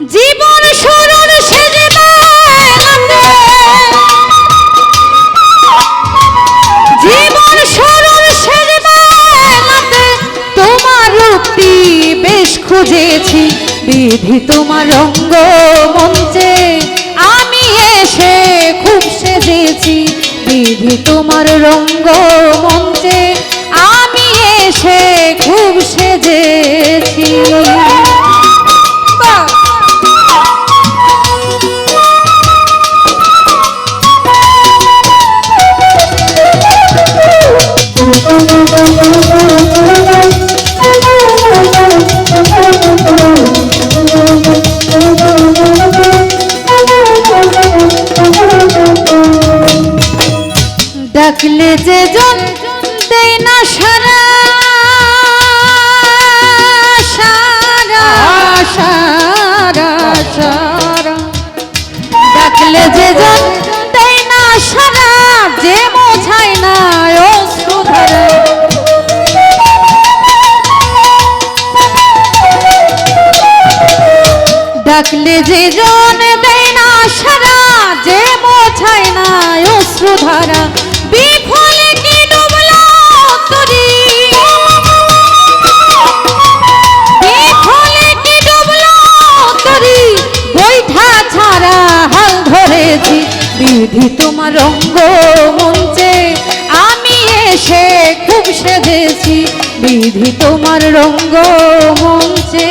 জীবন সরল সেজে জীবন সরল সেজে তোমার রূপটি বেশ খুঁজেছি, বিধি তোমার রঙ্গ মঞ্চে। আমি এসে খুব সেজেছি, বিধি তোমার রঙ্গ মঞ্চে। ডাকলে যে জন দেয় না সারা সারা সারা সারা। যে জন না সারা, যে মোছায় না অশ্রুধারা ডাকলে যে জন দেয় না সারা, যে না বিধি তোমার রঙ্গ মঞ্চে। আমি এসে খুব সেজেছি বিধি তোমার রঙ্গ মঞ্চে।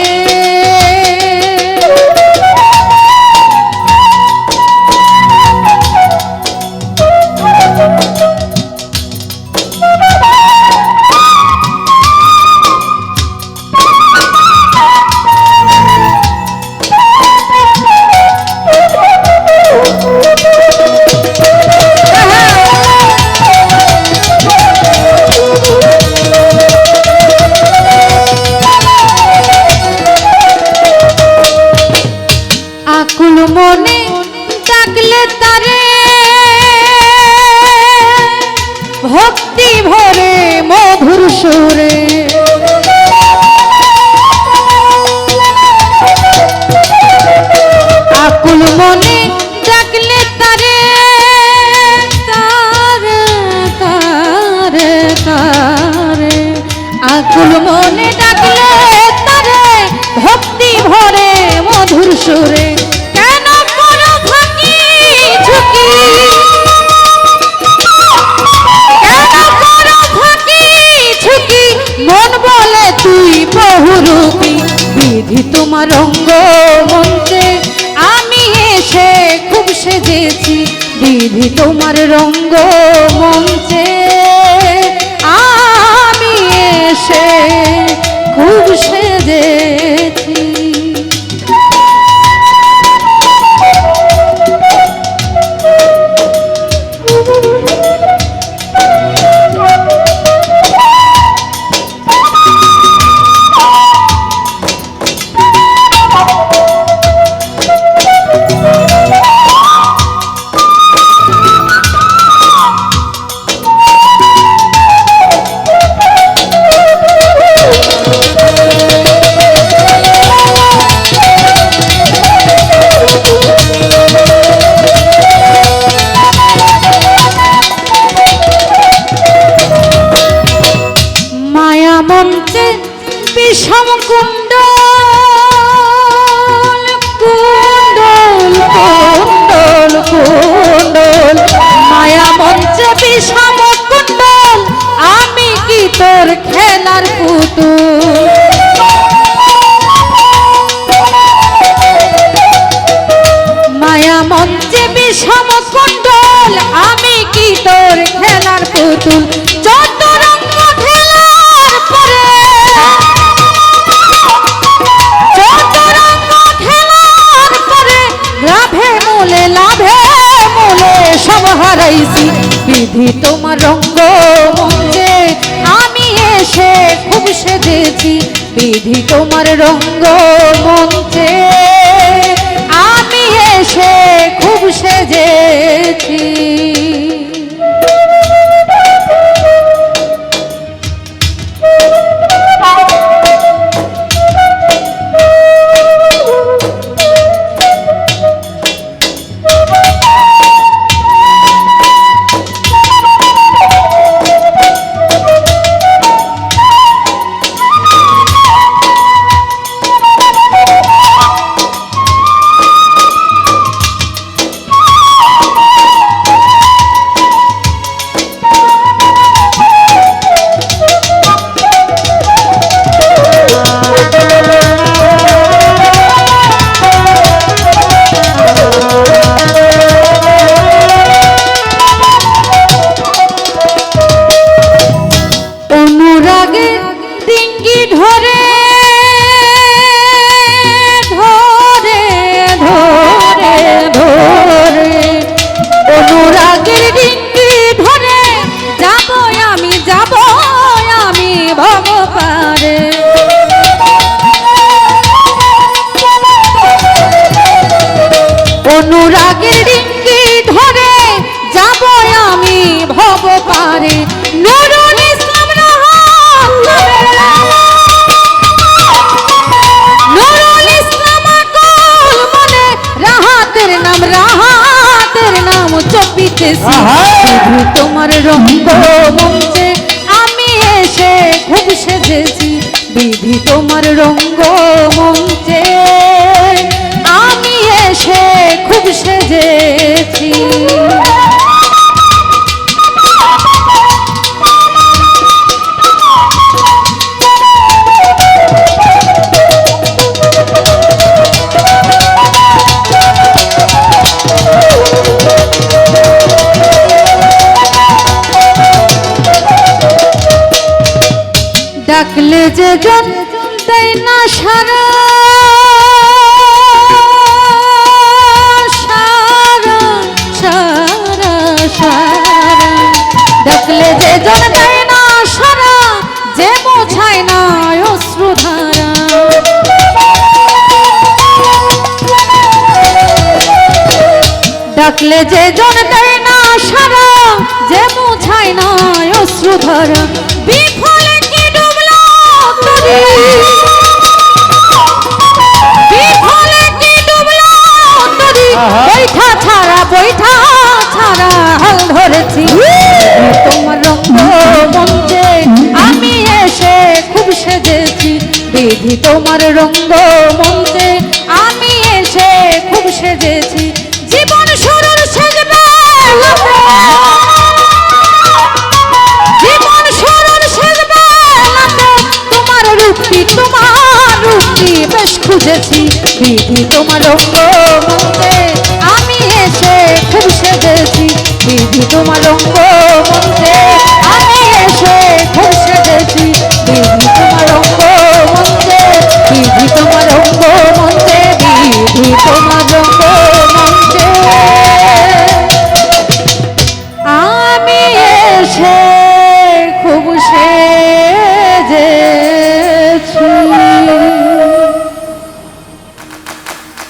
সুরে আকুল মনে ডাকলে তারে তারে তারে তারে। আকুল মনে তোমার অঙ্গ মঞ্চে আমি এসে খুব সেজেছি। বিধি তোমার রঙ্গ মঞ্চে খেলার পুতুল। মায়া মঞ্চে বিষম কুণ্ডল, আমি কি তোর খেলার পুতুল? লাভে মূলে লাভে মূলে সব বিধি তোমার রঙ্গ এসে খুব সেজেছি বিধি তোমার রঙ্গ মঞ্চে। আহা! শুধু তোমার রঙ্গ মঞ্চে আমি এসে খুব সেজেছি বিধি তোমার রঙ্গ ডাকলে যে জন দেয় না সারা? ডাকলে যে জন দেয় না সারা? যে মোছায় না ডাকলে যে জন দেয় না সারা? যে মুছায় না অশ্রুধারা বিধি তোমার রঙ্গ আমি এসে খুব সেজেছি। জীবন সরল সেজবে জীবন সরল সেজবে তোমার রূপটি তোমার রূপটি বেশ খুঁজেছি। বিধি তোমার রঙ্গ আমি এসে খুব সেজেছি। বিধি তোমার রঙ্গ মঞ্চে